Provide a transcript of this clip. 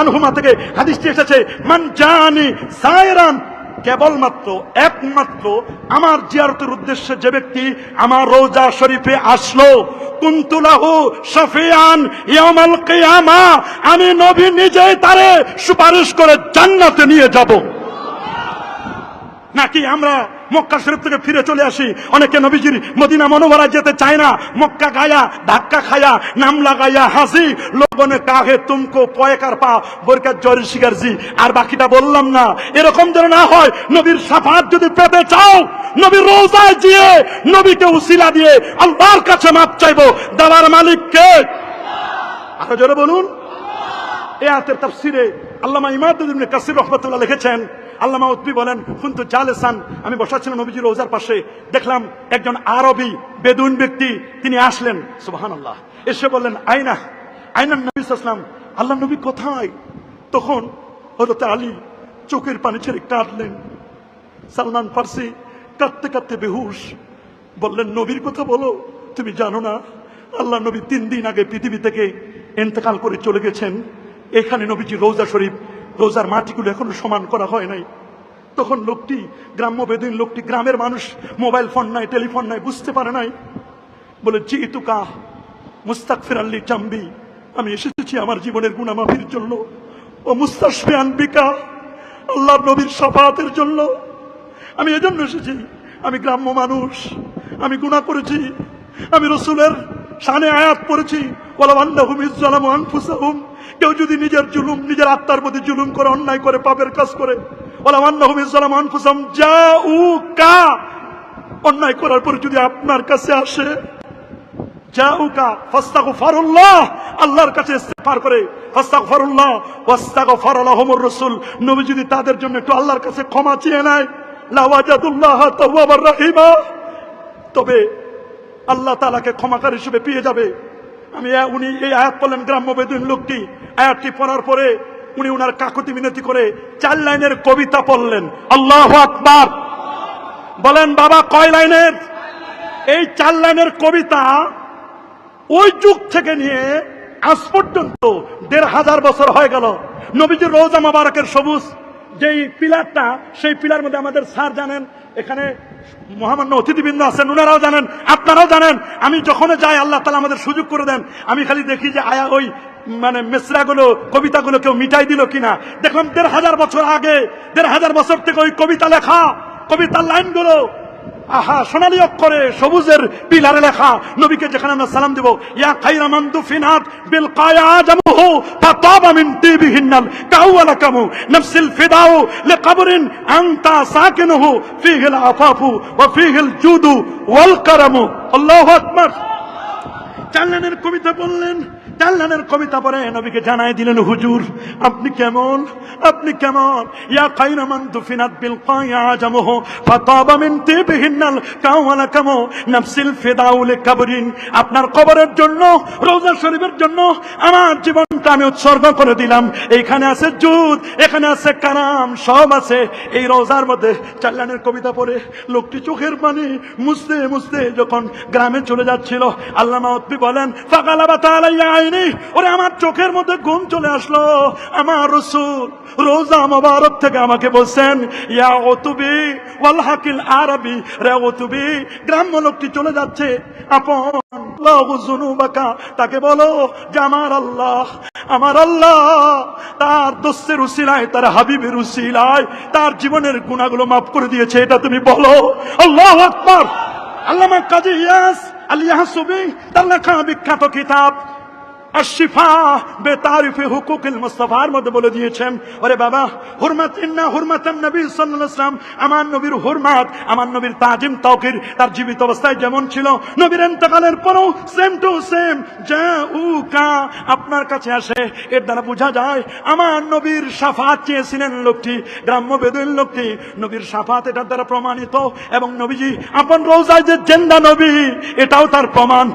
আনহুমা থেকে হাদিসটি এসেছে, মান জানি সায়রান কেবলমাত্র, একমাত্র আমার জিয়ারতের উদ্দেশ্যে যে ব্যক্তি আমার রোজা শরীফে আসলো কুন্তুলাহু শফিয়ান ইয়ামাল কিয়ামা আমি নবী নিজেই তারে সুপারিশ করে জান্নাতে নিয়ে যাব। নাকি আমরা মক্কা শরীফ থেকে ফিরে চলে আসি। অনেকে নবীজির মদিনা মনোভরা যেতে চায় না। মক্কা গায়া, ধাক্কা খায়া, নাম লাগাইয়া হাসি। লোকনে কাহে তুমকো পয়কার পা বরকার জরি শিকারজি আর বাকিটা বললাম না। এরকম যেন না হয়, নবীর সাফাত যদি পেতে চাও, নবীর রোজায় গিয়ে নবীকে উসিলা দিয়ে আল্লাহর কাছে মাপ চাইব। দেওয়ার মালিক কে? আরও জোরে বলুন। এ আয়াতের তাফসিরে আল্লামা ইমাদুদ্দিন কাসির রহমাতুল্লাহ লিখেছেন আল্লামা উদ্বি বলেন কিন্তু জালেসান। আমি বসাছিলাম নবীজির রোজার পাশে। দেখলাম একজন আরবি বেদুন ব্যক্তি, তিনি আসলেন। সুবহানাল্লাহ। এসে বললেন, আয়না আয়না নবী ইসলাম আল্লাহ নবী কোথায়? তখন হযরত আলী চোখের পানি ছেড়ে কাঁদলেন। সালমান ফার্সি কাঁদতে কাঁদতে বেহুশ বললেন, নবীর কথা বলো, তুমি জানো না, আল্লাহ নবী তিন দিন আগে পৃথিবী থেকে এন্তেকাল করে চলে গেছেন। এখানে নবীজি রোজা শরীফ রোজার মাটিগুলো এখনও সমান করা হয় নাই। তখন লোকটি গ্রাম্য বেদিন লোকটি, গ্রামের মানুষ মোবাইল ফোন নাই, টেলিফোন নাই, বুঝতে পারে নাই। বলে, জি তুকা মুস্তাকফির আল্লি চাম্বি আমি এসেছি আমার জীবনের গুণামাফির জন্য। ও মুস্তাশফি আনবিকা আল্লাহ নবীর সাফাতের জন্য। আমি এজন্য এসেছি। আমি গ্রাম্য মানুষ। আমি গুণা করেছি। আমি রসুলের শানে আয়াত পড়েছি। ওলামান্নাহুম ইজ্জালামু আনফুসাহুম। কেউ যদি নিজের জুলুম, নিজের আত্মার প্রতি জুলুম করে, অন্যায় করে, পাপের কাজ করে অন্যায় করার পরে যদি আপনার কাছে আসে আল্লাহর কাছে রাসূল, নবী যদি তাদের জন্য একটু আল্লাহর কাছে ক্ষমা চেয়ে তবে আল্লাহ তাআলাকে ক্ষমাকার হিসেবে পেয়ে যাবে। আমি, উনি এই আয়াত পড়লেন গ্রাম্য বেদুইন লোকটি। আয়াতটি পড়ার পরে উনি উনার কাকুতি মিনতি করে চার লাইনের কবিতা পড়লেন। আল্লাহ আকবার। বলেন, বাবা, কয় লাইনের? এই চার লাইনের কবিতা ওই যুগ থেকে নিয়ে আজ পর্যন্ত দেড় হাজার বছর হয়ে গেল। নবীজির রোজা মোবারকের সবুজ যেই পিলারটা, সেই পিলার মধ্যে আমাদের স্যার জানেন, এখানে মহামান্য অতিথিবৃন্দ আছেন ওনারাও জানেন, আপনারাও জানেন। আমি যখন যাই, আল্লাহ তালা আমাদের সুযোগ করে দেন। আমি খালি দেখি যে আয়া ওই মানে মেসরাগুলো, কবিতাগুলো কেউ মিটাই দিল কিনা। দেখলাম দেড় হাজার বছর আগে, দেড় হাজার বছর থেকে ওই কবিতা লেখা, কবিতার লাইনগুলো আহা, সোনালি অক্ষরে সবুজের পিলারে লেখা। নবীকে যেখানে আমরা সালাম দেব, ইয়া খাইরা মান্দু ফিনাত বিল কায়া জামুহু ফাতাবা মিন তিবিহিন্নাল কাওয়ালা কামু নাফসিল ফিদাউ লিকবরিন আনতা সাকিনুহু ফিহিল আফাফু ওয়া ফিহিল জুদু ওয়াল কারামু। আল্লাহু আকবার। চাল্লানের কবিতা বললেন চাল্লানের কবিতা পরে নবীকে জানাই দিলেন, হুজুর, আপনি কেমন? আপনি কেমন? ইয়া খাইরা মান দুফিনাত বিল কায়া জামহ ফাতাবা মিন তিবহিনাল কাওয়ালা কামো, নাফসিল ফিদাউল কবরিন। আপনার কবরের জন্য, রোজা শরীফের জন্য, আমার জীবনটা আমি উৎসর্গ করে দিলাম। এইখানে আছে জুদ, এখানে আছে কারাম সব আছে। এই রোজার মধ্যে চাল্লানের কবিতা পড়ে লোকটি চোখের পানি মুছতে মুছতে যখন গ্রামে চলে যাচ্ছিল, আল্লামা উদ্বি বলেন ফাকালাবা তাআলাইয়া আইনি, ওরে আমার চোখের মধ্যে ঘুম চলে আসলো। আমার রসুল রোজা মোবারক থেকে আমাকে বলছেন, ইয়া ওতুবি ওয়াল হাকিল আরবি, রে ওতুবি গ্রাম্য লোকটি চলে যাচ্ছে, আপন তাকে বলো যে আমার আল্লাহ আমার আল্লাহ, তার দোস্তের উসিলায়, তার হাবিবের উসিলায়, তার জীবনের গুণাগুলো মাফ করে দিয়েছে, এটা তুমি বলো। আল্লাহ আকবর। আল্লামা কাজী ইয়াস আল্লাহ সুবি তার লেখা বিখ্যাত কিতাব যেমন ছিল আপনার কাছে আসে, এর দ্বারা বোঝা যায়, আমার নবীর সাফাত চেয়েছিলেন লোকটি, গ্রাম্য বেদুইন লোকটি, নবীর সাফাত এটার দ্বারা প্রমাণিত, এবং নবীজি, আপন রোজায় যে জেন্দা নবী, এটাও তার প্রমাণ।